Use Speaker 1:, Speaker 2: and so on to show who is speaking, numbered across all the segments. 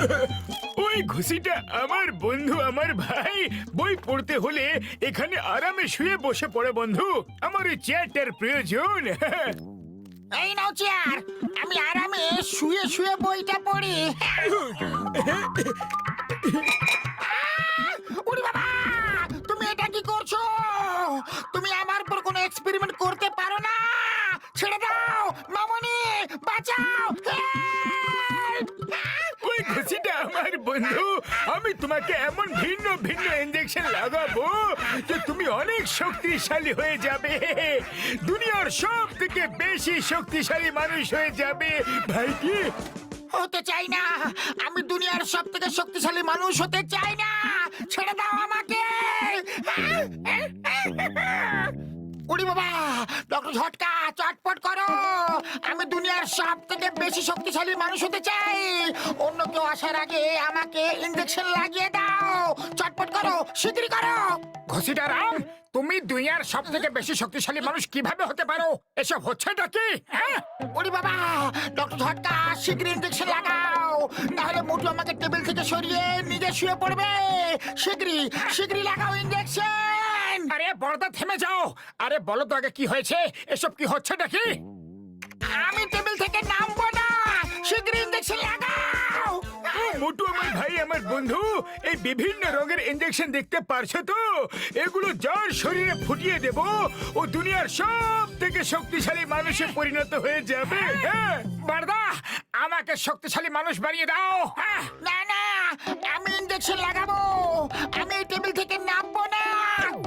Speaker 1: ওই ঘুষিটা আমার বন্ধু আমার ভাই। বই পড়তে হলে এখানে আরামে শুয়ে বসে পড়ে বন্ধু। আমার এই চেয়ারটার প্রয়োজন।
Speaker 2: এই নাও চেয়ার। আমি আরামে শুয়ে শুয়ে বইটা পড়ি।
Speaker 1: তোমাকে এমন ভিন্ন ভিন্ন ইঞ্জেকশন লাগাবো যে তুমি অনেক শক্তিশালী হয়ে যাবে। দুনিয়ার সব থেকে বেশি শক্তিশালী মানুষ হয়ে যাবে। ভাই কি
Speaker 2: হতে চাই না। আমি দুনিয়ার সব থেকে শক্তিশালী মানুষ হতে চাই না। ছেড়ে দাও আমাকে। উড়ি বাবা ডক্টর ঝটকা, চটপট করো। আমি দুনিয়ার সব থেকে বেশি শক্তিশালী মানুষ হতে চাই। অন্য কেউ আসার আগে আমাকে ইঞ্জেকশন লাগিয়ে দাও। চটপট করো শিগগিরই করো।
Speaker 1: ঘুষিটা রাম তুমি দুনিয়ার সব থেকে বেশি শক্তিশালী মানুষ কীভাবে হতে পারো? এসব হচ্ছেটা কি হ্যাঁ?
Speaker 2: উড়ি বাবা ডক্টর ঝটকা শিগগিরই ইঞ্জেকশন লাগাও। নাহলে মোটু আমাকে টেবিল থেকে সরিয়ে নিজে শুয়ে পড়বে। শিগগিরই শিগগিরই লাগাও ইঞ্জেকশন
Speaker 1: আরে বড়দা থেমে যাও। আরে বলো তো আগে কি হয়েছে? এসব কি হচ্ছে কি
Speaker 2: আমি টেবিল থেকে নামবো না। শিগগিরই ইঞ্জেকশন লাগাও।
Speaker 1: মোটু আমার ভাই আমার বন্ধু এই বিভিন্ন রোগের ইঞ্জেকশন দেখতে পারছ তো? এগুলো যার শরীরে ফুটিয়ে দেব ও দুনিয়ার সব থেকে শক্তিশালী মানুষে পরিণত হয়ে যাবে হ্যাঁ? বারদা আমাকে শক্তিশালী মানুষ বানিয়ে দাও। হ্যাঁ।
Speaker 2: না না আমি ইঞ্জেকশন লাগাবো। আমি এই টেবিল থেকে নামবো না।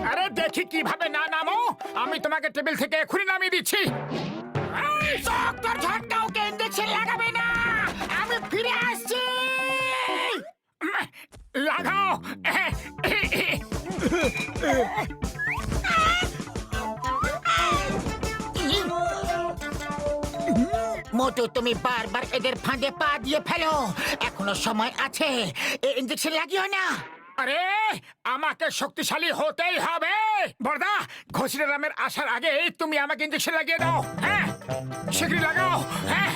Speaker 1: আরে দেখি কীভাবে না নামো। আমি তোমাকে টেবিল থেকে এখনই নামিয়ে দিচ্ছি।
Speaker 2: ডক্টর ঝটকা ওকে ইঞ্জেকশন লাগাবে না। আমি ফিরে আসছি।
Speaker 1: লাগাও।
Speaker 2: মোটু, তুমি বারবার এদের ফাঁদে পা দিয়ে ফেলো। এখনও সময় আছে। ইঞ্জেকশন লাগিও না।
Speaker 1: আরে আমাকে শক্তিশালী হতেই হবে। বর্দা রামের আসার আগে তুমি আমাকে ইঞ্জেকশন লাগিয়ে দাও হ্যাঁ? লাগাও হ্যাঁ?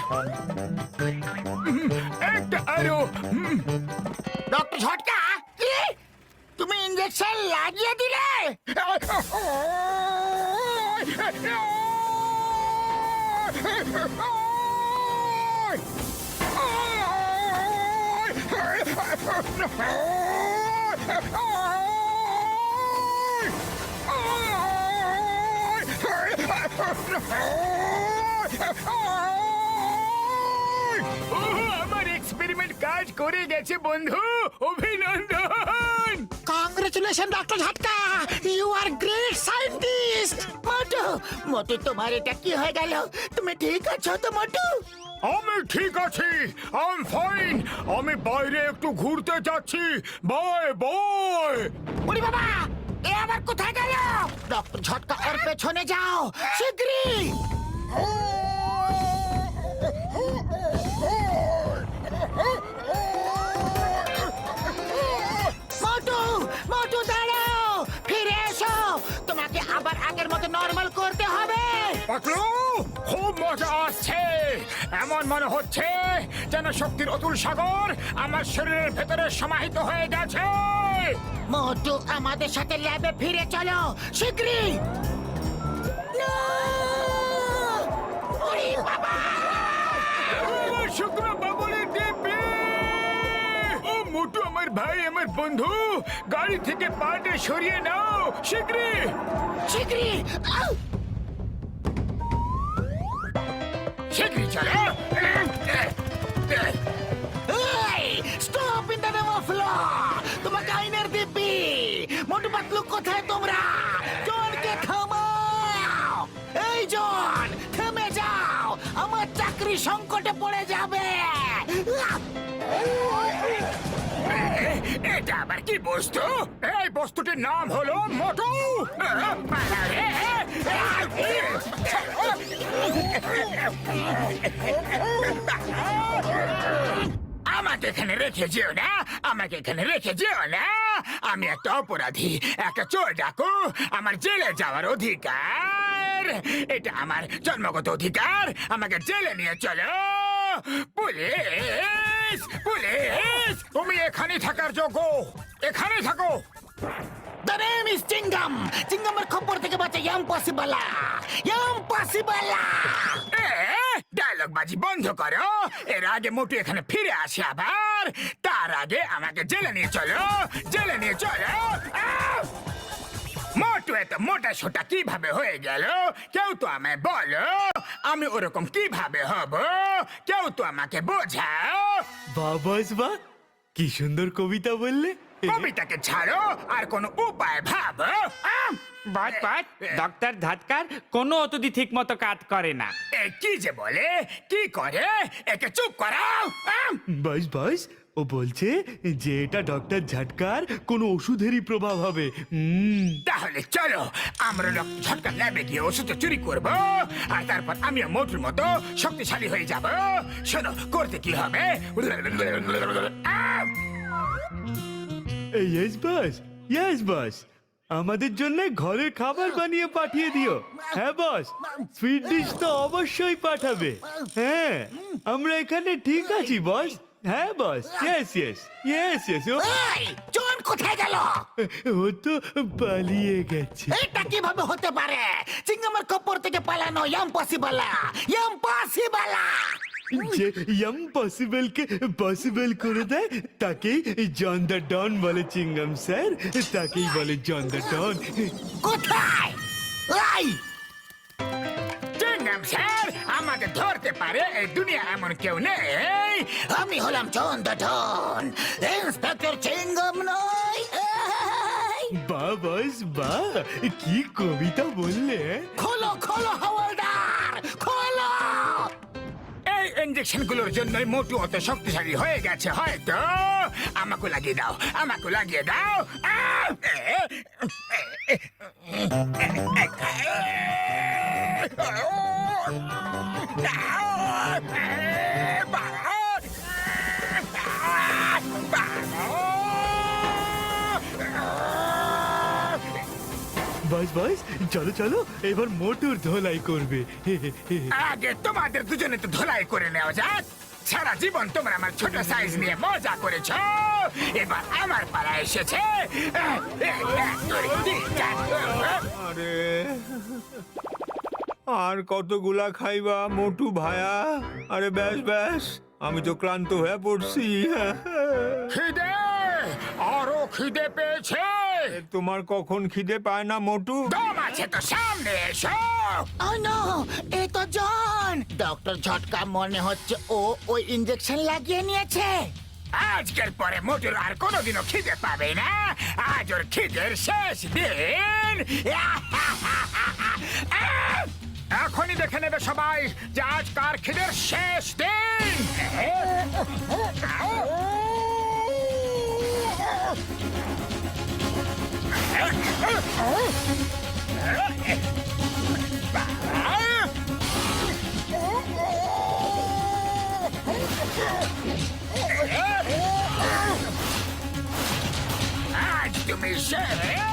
Speaker 2: ডক্টর ঝটকা কি? তুমি ইঞ্জেকশন লাগিয়ে দিলে?
Speaker 1: ওহ, আমার এক্সপেরিমেন্ট কাজ করে গেছে বন্ধু। অভিনন্দন।
Speaker 2: Congratulation doctor Jhatka you are great scientist Motu Motu তোমার এটা কি হয়ে গেল? তুমি ঠিক আছো তো মোটু?
Speaker 1: আমি ঠিক আছি। আই এম ফাইন আমি বাইরে একটু ঘুরতে যাচ্ছি। বাই বাই
Speaker 2: ওরে বাবা এ আবার কোথায় গেল? ডক্টর ঝটকা ওর পেছনে যাও মোটু মোটু দাঁড়াও ফিরে এসো। তোমাকে আবার আগের মতো নর্মাল করতে হবে।
Speaker 1: পাতলু খুব মজা আসছে। এমন মনে হচ্ছে যেন শক্তির অতুল সাগর আমার শরীরের ভেতরে সমাহিত হয়ে গেছে।
Speaker 2: মোটু আমাদের সাথে ল্যাবে ফিরে চলো শীঘ্রই
Speaker 1: শুকনো বাবুলের দিব্যি ও মোটু আমার ভাই আমার বন্ধু গাড়ি থেকে পাটে সরিয়ে নাও শীঘ্রই
Speaker 2: শীঘ্রই
Speaker 1: শীঘ্রই চলো।
Speaker 2: এই stop in the name of তোমাকে আইনের দিব্যি মোটু পাতলু কোথায় তোমরা জনকে থামাও এই জন থেমে যাও আমার চাকরি সংকটে পড়ে যাবে
Speaker 1: আবার কি বস্তু? এই বস্তুটির নাম হলো মোটু। আমাকে এখানে রেখে যেও না আমাকে এখানে রেখে যেও না। আমি একটা অপরাধী একটা চোর ডাকু আমার জেলে যাওয়ার অধিকার। এটা আমার জন্মগত অধিকার আমাকে জেলে নিয়ে চলো। পুলিশ! Police police! তুমি এখানে থাকার যোগ্য। এখানে থাকো।
Speaker 2: নেম ইজ চিঙ্গাম চিঙ্গামের খবর থেকে বাঁচা ইম্পসিবল ইম্পসিবল
Speaker 1: ডায়লগ বাজি বন্ধ করো। এর আগে মোটু এখানে ফিরে আসে আবার। তার আগে আমাকে জেলে নিয়ে চলো জেলে নিয়ে চলো! মোটু এত মোটা সোটা কীভাবে হয়ে গেল? কেউ তো আমায় বলো আমি ওরকম কীভাবে হব? কেউ তো আমাকে বোঝাও।
Speaker 3: বাবাস বা কি সুন্দর কবিতা বললে।
Speaker 1: কবিতাকে ছাড়ো আর কোনো উপায় ভাবো আহ!
Speaker 4: বাট বাট ডক্টর ধাতকার কোনো অতদি ঠিক মতো কাজ করে না।
Speaker 1: এ কি যে বলে কি করে? একে চুপ করাও আহ!
Speaker 3: বাস বাস ও বলছে যে এটা ডক্টর ঝটকার কোনো ওষুধেরই প্রভাব হবে। হুম।
Speaker 1: তাহলে চলো আমরা ঝটকা ল্যাবে গিয়ে ওষুধ চুরি করব আর তারপর আমিও মোটুর মতো শক্তিশালী হয়ে যাব। শোনো করতে কি হবে? আহ!
Speaker 3: ইয়েস বাস ইয়েস বাস আমাদের জন্য ঘরের খাবার বানিয়ে পাঠিয়ে দিও। হ্যাঁ বস সুইট ডিশ তো অবশ্যই পাঠাবে। হ্যাঁ আমরা এখানে ঠিক আছি বস হ্যাঁ boss yes yes yes yes
Speaker 2: এই জন কোথায় গেল?
Speaker 3: ও তো পালিয়ে গেছে।
Speaker 2: এটা কীভাবে হতে পারে? চিঙ্গামের খবর থেকে পালানো ইম্পসিবল ইম্পসিবল
Speaker 3: যে ইম্পসিবল কে পসিবল করে দেয় তাকেই জন দ্য ডন বলে চিংগাম স্যার তাকেই বলে জন দ্য ডন
Speaker 2: কোথায়? এই!
Speaker 1: চিংগাম স্যার আমাকে ধরতে পারে এই দুনিয়া এমন কেউ নেই।
Speaker 2: আমি হলাম চন্দ্রধন ইন্সপেক্টর চিঙ্গম নয় এই,
Speaker 3: বা বস বা কি কবিতা বললে।
Speaker 2: খোলো খোলো হাওলদার খোলো।
Speaker 1: এই ইঞ্জেকশনগুলোর জন্যই মোটু অত শক্তিশালী হয়ে গেছে হয়তো। আমাকে লাগিয়ে দাও আমাকে লাগিয়ে দাও। আহ!
Speaker 3: বস বস চলো চলো এবার মোটর ধোলাই করবে।
Speaker 1: আগে তোমাদের দুজনে তো ধোলাই করে নেওয়া যাক। সারা জীবন তোমরা আমার ছোট সাইজ নিয়ে মজা করেছ। এবার আমার পালা এসেছে।
Speaker 5: আরে। আর কতগুলা খাইবা মোটু ভায়া? আরে ব্যাস ব্যাস আমি তো ক্লান্ত হয়ে পড়ছি।
Speaker 1: খিদে! আরও খিদে পেয়েছে!
Speaker 5: তোমার কখন খিদে পায় না মোটু?
Speaker 1: দম আছে তো সামনে এসো!
Speaker 2: ও নো এ তো জন। ডক্টর ঝটকা মনে হচ্ছে ও ওই ইঞ্জেকশন লাগিয়ে নিয়েছে।
Speaker 1: আজকের পরে মোটর আর কোনোদিনও খিদে পাবে না। আজ ওর খিদের শেষ দিন। এখনই দেখে নেবে সবাই যে আজ কার খিদের শেষ দিন। আজ তুমি শেষ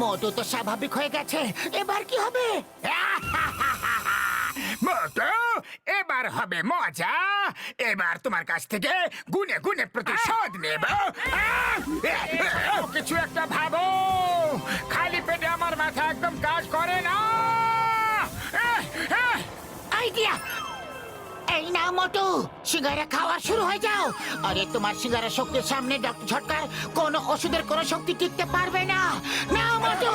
Speaker 2: মোটু তো স্বাভাবিক হয়ে গেছে। এবার কি হবে?
Speaker 1: মোটো এবার হবে মজা। এবার তোমার কাছ থেকে গুনে গুনে প্রতিশোধ নেব! কিছু একটা ভাবো। খালি পেটে আমার মাথা একদম কাজ করে না!
Speaker 2: আইডিয়া! এই না মোটু সিঙ্গারা খাওয়া শুরু হয়ে যাও আরে তোমার সিঙ্গারা শক্তির সামনে ডক্টর ঝটকার কোন ওষুধের কোন শক্তি টিকতে পারবে না না মোটু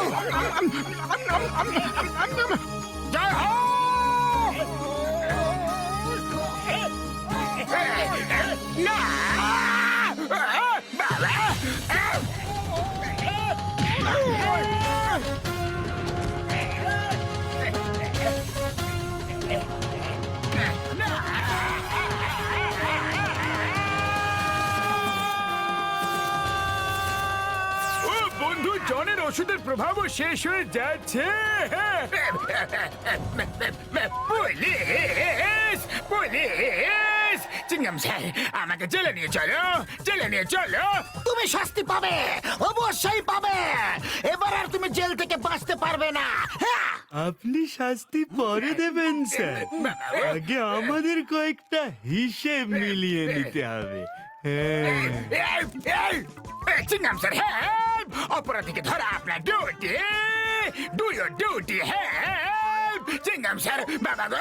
Speaker 1: জয় হো প্রভাবও শেষ হয়ে যাচ্ছে। Police police! চিংগাম স্যার আমাকে জেলে নিয়ে চলো জেলে নিয়ে চলো।
Speaker 2: তুমি শাস্তি পাবে অবশ্যই পাবে। এবার আর তুমি জেল থেকে বাঁচতে পারবে না। হ্যাঁ।
Speaker 3: আপনি শাস্তি পরে দেবেন স্যার। আগে আমাদের কয়েকটা হিসেব মিলিয়ে নিতে হবে। হ্যাঁ।
Speaker 1: চিংগাম স্যার হ্যাঁ। অপরাধীকে ধরা আপনার ডিউটি ডু ইউর ডিউটি হ্যাঁ চিংগাম স্যার বাবা গো